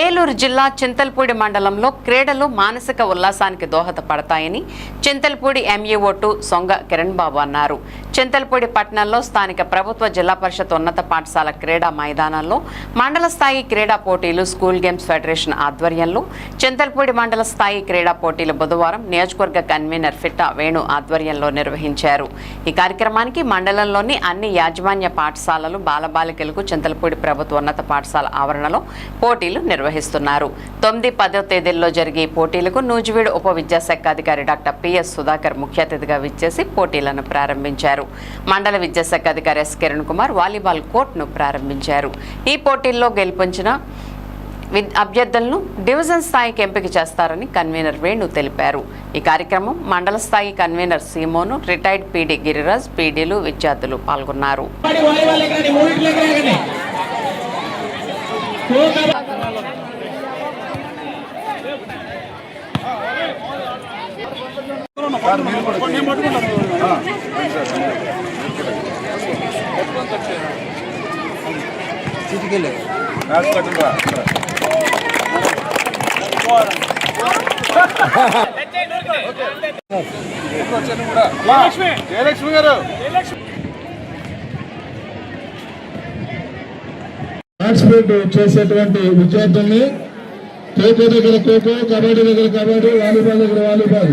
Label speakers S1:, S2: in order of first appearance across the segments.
S1: ఏలూరు జిల్లా చింతల్పూడి మండలంలో క్రీడలు మానసిక ఉల్లాసానికి దోహదపడతాయని చింతల్పూడి ఎంఈఓ టూ సొంగ కిరణ్ బాబు అన్నారు. చింతలపూడి పట్టణంలో స్థానిక ప్రభుత్వ జిల్లా పరిషత్ ఉన్నత పాఠశాల క్రీడా మైదానంలో మండల స్థాయి క్రీడా పోటీలు స్కూల్ గేమ్స్ ఫెడరేషన్ ఆధ్వర్యంలో చింతలపూడి మండల స్థాయి క్రీడా పోటీలు బుధవారం నియోజకవర్గ కన్వీనర్ ఫిట్టా వేణు ఆధ్వర్యంలో నిర్వహించారు. ఈ కార్యక్రమానికి మండలంలోని అన్ని యాజమాన్య పాఠశాలలు బాలబాలికలకు చింతలపూడి ప్రభుత్వ ఉన్నత పాఠశాల ఆవరణలో పోటీలు నిర్వహిస్తున్నారు. తొమ్మిది పదో తేదీల్లో జరిగే పోటీలకు నూజివీడు ఉప విద్యాశాఖ అధికారి డాక్టర్ పిఎస్ సుధాకర్ ముఖ్య అతిథిగా విచ్చేసి పోటీలను ప్రారంభించారు. మండల విద్యాశాఖ అధికారి ఎస్ కిరణ్ కుమార్ వాలీబాల్ కోర్టును ప్రారంభించారు. ఈ పోటీల్లో గెలుపొంచిన అభ్యర్థులను డివిజన్ స్థాయికి ఎంపిక చేస్తారని కన్వీనర్ వేణు తెలిపారు. ఈ కార్యక్రమం మండల స్థాయి convener Simon retired PD Giriraj పీడీలు విద్యార్థులు పాల్గొన్నారు.
S2: కబడ్డీ
S3: జయలక్ష్మి గారు
S4: పార్టిసిపేట్ చేసేటువంటి విద్యార్థుల్ని ఖోఖో దగ్గర ఖోఖో కబడ్డీ దగ్గర కబడ్డీ వాలీబాల్ దగ్గర వాలీబాల్.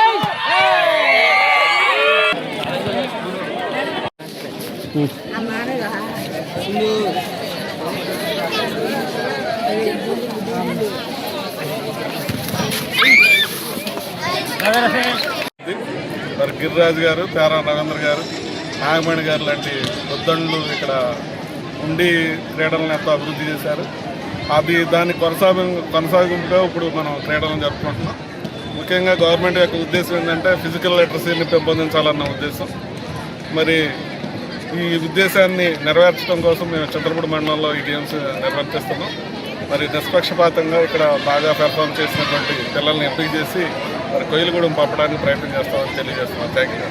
S3: మరి గిరిరాజు గారు పేరా రవీంద్ర గారు నాగమణి గారు లాంటి ఉద్దండులు ఇక్కడ ఉండి క్రీడలను ఎంతో అభివృద్ధి చేశారు. అది దాని కొనసాగి కొనసాగింపుగా ఇప్పుడు మనం క్రీడలను జరుపుకుంటున్నాం. ముఖ్యంగా గవర్నమెంట్ యొక్క ఉద్దేశం ఏంటంటే ఫిజికల్ లిటరసీని పెంపొందించాలన్న ఉద్దేశం. మరి ఈ ఉద్దేశాన్ని నెరవేర్చడం కోసం మేము చంద్రపూడి మండలంలో ఈ గేమ్స్ నిర్వర్తిస్తున్నాం మరి నిష్పక్షపాతంగా ఇక్కడ బాగా పెర్ఫామ్ చేసినటువంటి పిల్లల్ని ఎంపిక చేసి మరి కొయ్యలగూడెం పంపడానికి ప్రయత్నం చేస్తామని తెలియజేస్తున్నాం. Thank you